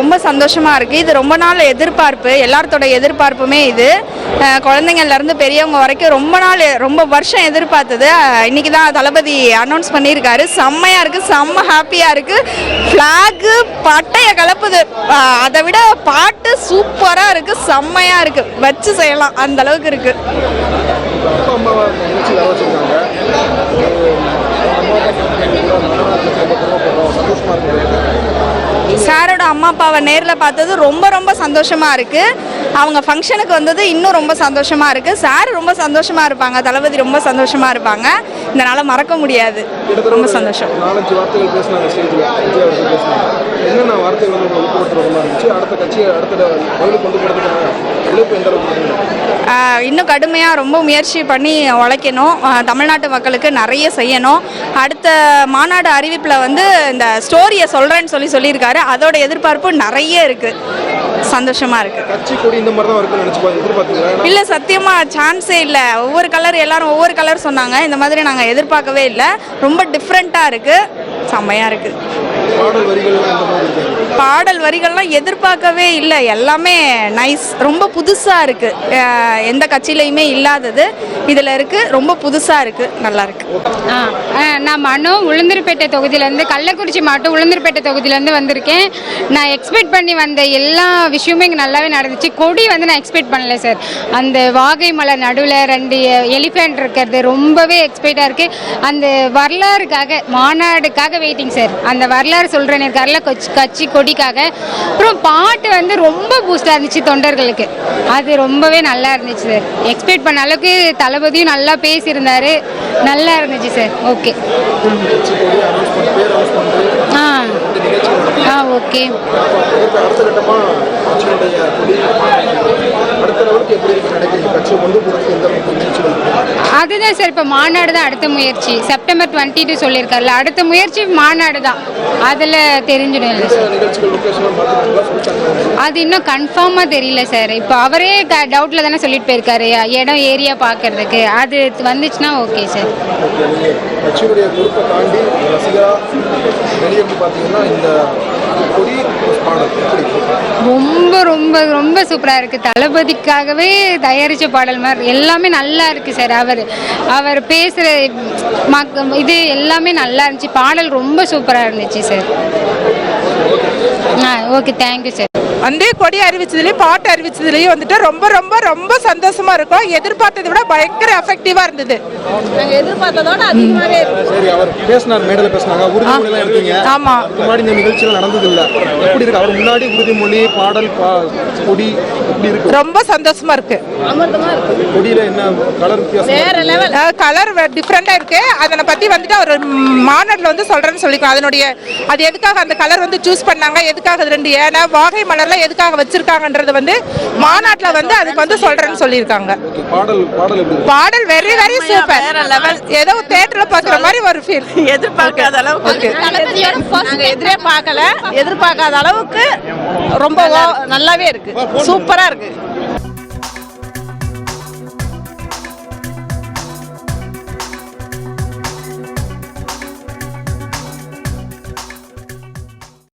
ரொம்ப சந்தோஷமா இருக்கு. இது ரொம்ப நாள் எதிர்பார்ப்பு. எல்லாத்தோட எதிர்பார்ப்புமே இது. அஹ் குழந்தைங்கள்ல இருந்து பெரியவங்க வரைக்கும் ரொம்ப நாள் ரொம்ப வருஷம் எதிர்பார்த்தது. இன்னைக்கு தான் தளபதி அனௌன்ஸ் பண்ணியிருக்காரு. செம்மையா இருக்கு. செம்ம ஹாப்பியா இருக்கு. ஃப்ளாகு பட்டைய கலப்புது. அதை விட பாட்டு சூப்பரா இருக்கு. செம்மையா இருக்கு. வச்சு செய்யலாம். அந்த அளவுக்கு இருக்கு அப்பா அம்மாவை நிகழ்ச்சியில் வர வச்சுருக்காங்க சந்தோஷமா இருக்குது சாரோட அம்மா அப்பாவை நேரில் பார்த்தது ரொம்ப ரொம்ப சந்தோஷமாக இருக்குது அவங்க ஃபங்க்ஷனுக்கு வந்தது இன்னும் ரொம்ப சந்தோஷமா இருக்கு. சார் ரொம்ப சந்தோஷமா இருப்பாங்க. தளபதி ரொம்ப சந்தோஷமா இருப்பாங்க. இதனால மறக்க முடியாது. ரொம்ப சந்தோஷம். இன்னும் கடுமையாக ரொம்ப முயற்சி பண்ணி உழைக்கணும். தமிழ்நாட்டு மக்களுக்கு நிறைய செய்யணும். அடுத்த மாநாடு அறிவிப்பில் வந்து இந்த ஸ்டோரியை சொல்கிறேன்னு சொல்லி சொல்லியிருக்காரு. அதோட எதிர்பார்ப்பு நிறைய இருக்குது சந்தோஷமாக இருக்குது கட்சி கொடி இந்த மாதிரி தான் இருக்குன்னு நினச்சி பார்த்து எதிர்பார்த்தீங்களா இல்லை சத்தியமாக சான்ஸே இல்லை. ஒவ்வொரு கலர் எல்லாரும் ஒவ்வொரு கலர் சொன்னாங்க. இந்த மாதிரி நாங்கள் எதிர்பார்க்கவே இல்லை. ரொம்ப டிஃப்ரெண்ட்டாக இருக்குது செம்மையாக இருக்குது பாடல் வரிகள்லாம் இந்த மாதிரி இருக்காங்க பாடல் வரிகள்லாம் எதிர்பார்க்கவே இல்லை. எல்லாமே நைஸ் ரொம்ப புதுசாக இருக்குது எந்த கட்சியிலையுமே இல்லாதது. இதில் இருக்குது ரொம்ப புதுசாக இருக்குது நல்லா இருக்கு. ஆ, நான் மனு உளுந்தூர்பேட்டை தொகுதியிலேருந்து கள்ளக்குறிச்சி மாவட்டம் உளுந்தூர்பேட்டை தொகுதியிலேருந்து வந்திருக்கேன். நான் எக்ஸ்பெக்ட் பண்ணி வந்த எல்லா விஷயமும் இங்கே நல்லாவே நடந்துச்சு. கொடி வந்து நான் எக்ஸ்பெக்ட் பண்ணல சார் அந்த வாகை மலை நடுவில் ரெண்டு எலிஃபென்ட் இருக்கிறது ரொம்பவே எக்ஸ்பெக்டாக இருக்குது அந்த வரலாறுக்காக மாநாடுக்காக வெயிட்டிங் சார் அந்த வரலாறு சொல்கிறேன் எனக்கு வரல கொச்சி கட்சி கொடிக்காக. அப்புறம் பாட்டு வந்து ரொம்ப பூஸ்டாக இருந்துச்சு தொண்டர்களுக்கு. அது ரொம்பவே நல்லா இருந்துச்சு சார் எக்ஸ்பெக்ட் பண்ண அளவுக்கு தளபதியும் நல்லா பேசியிருந்தார். நல்லா இருந்துச்சு சார் ஓகே ஆ. ஆ ஓகே. அதுதான் சார் இப்போ மாநாடு தான் அடுத்த முயற்சி. செப்டம்பர் டுவெண்ட்டி டூ சொல்லியிருக்காருல அடுத்த முயற்சி மாநாடு தான். அதில் தெரிஞ்சிடும் இல்லை சார் அது இன்னும் கன்ஃபார்மாக தெரியல சார். இப்போ அவரே க டவுட்டில் தானே சொல்லிட்டு போயிருக்காரு. இடம் ஏரியா பார்க்கறதுக்கு அது வந்துச்சுன்னா ஓகே சார் வெளியே வந்து பார்த்தீங்கன்னா இந்த கொடி ரொம்ப ரொம்ப ரொம்ப சூப்பராக இருக்குது தளபதிக்காகவே தயாரித்த பாடல் மாதிரி எல்லாமே நல்லா இருக்குது சார். அவர் அவர் பேசுகிற இது எல்லாமே நல்லா இருந்துச்சு. பாடல் ரொம்ப சூப்பராக இருந்துச்சு சார். ஆ ஓகே தேங்க்யூ சார் வந்து கொடி அறிவிச்சதுலயும் பாட்டு அறிவிச்சதுலயும் வந்துட்டு ரொம்ப ரொம்ப ரொம்ப சந்தோஷமா இருக்கும். எதிர்பார்த்ததை விட பயங்கர எஃபெக்டிவா இருந்தது. சரி அவர் பேசினார் மேடையில் பேசினாங்க. உறுதிமொழிலாம் எடுத்தீங்க. ஆமா. அதுக்கு முன்னாடி இந்த நிகழ்ச்சியில் நடந்தது இல்லை எப்படி இருக்கு? அவர் முன்னாடி உறுதிமொழி பாடல் கொடி எப்படி இருக்கு? ரொம்ப சந்தோஷமா இருக்கு. கொடியில என்ன கலர் வித்தியாசம் கலர் டிஃப்ரெண்டா இருக்கு. அதனை பத்தி வந்துட்டு அவர் மாநாட்டில் வந்து சொல்றேன்னு சொல்லிக்கோ. அதனுடைய அது எதுக்காக அந்த கலர் வந்து சூஸ் பண்ணாங்க. எதுக்காக அது ரெண்டு ஏன்னா வாகை மலர்லாம் எதுக்காக வச்சிருக்காங்கன்றது வந்து மாநாட்டில் வந்து அதுக்கு வந்து சொல்றேன்னு சொல்லியிருக்காங்க. பாடல் வெரி வெரி சூப்பர் லெவல் ஏதோ தேட்டர்ல பாக்குற மாதிரி ஒரு ஃபீல் எதிர்பார்க்காத அளவுக்கு. எதிரே பார்க்கல எதிர்பார்க்காத அளவுக்கு ரொம்ப நல்லாவே இருக்கு. சூப்பரா இருக்கு.